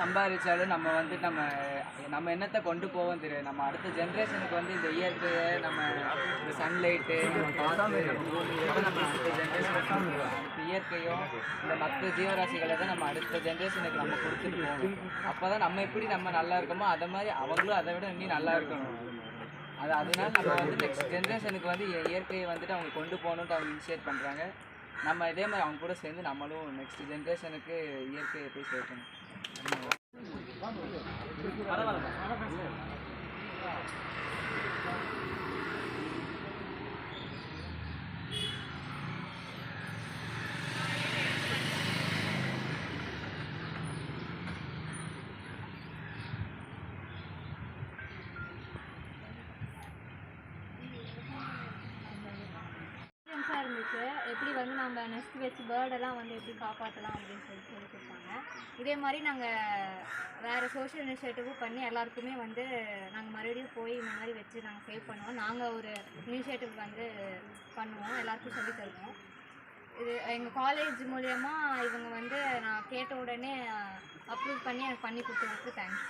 சம்பாதிச்சாலும் நம்ம வந்து நம்ம நம்ம என்னத்தை கொண்டு போவோம் தெரியாது. நம்ம அடுத்த ஜென்ரேஷனுக்கு வந்து இந்த இயற்கையை நம்ம இந்த சன்லைட்டு நம்ம காற்று நம்ம அடுத்த ஜென்ரேஷனுக்கு இயற்கையும் இந்த மற்ற ஜீவராசிகளை தான் நம்ம அடுத்த ஜென்ரேஷனுக்கு நம்ம கொடுத்துட்டு போகணும். அப்போ தான் நம்ம எப்படி நம்ம நல்லா இருக்கோமோ அதை மாதிரி அவங்களும் அதை விட இன்னும் நல்லா இருக்கணும். அது அதனால நம்ம வந்து நெக்ஸ்ட் ஜென்ரேஷனுக்கு வந்து இயற்கையை வந்துட்டு அவங்க கொண்டு போகணுன்ட்டு அவங்க இனிஷியேட் பண்ணுறாங்க நம்ம இதே மாதிரி அவங்க கூட சேர்ந்து நம்மளும் நெக்ஸ்ட் ஜென்ரேஷனுக்கு இயற்கையை போய் சேர்க்கணும். பரவாயில்ல. இருக்குது எப்படி வந்து நம்ம நெஸ்ட் வச்சு பேர்டெல்லாம் வந்து எப்படி காப்பாற்றலாம் அப்படின்னு சொல்லி சொல்லி இதே மாதிரி நாங்கள் வேறு சோஷியல் இனிஷியேட்டிவும் பண்ணி எல்லாருக்குமே வந்து நாங்கள் மறுபடியும் போய் இந்த மாதிரி வச்சு நாங்கள் சேவ் பண்ணுவோம். நாங்கள் ஒரு இனிஷியேட்டிவ் வந்து பண்ணுவோம். எல்லாருக்கும் சொல்லி தருவோம். இது எங்கள் காலேஜ் மூலயமா இவங்க வந்து நான் கேட்ட உடனே அப்ரூவ் பண்ணி எனக்கு பண்ணி கொடுத்ததுக்கு தேங்க்ஸ்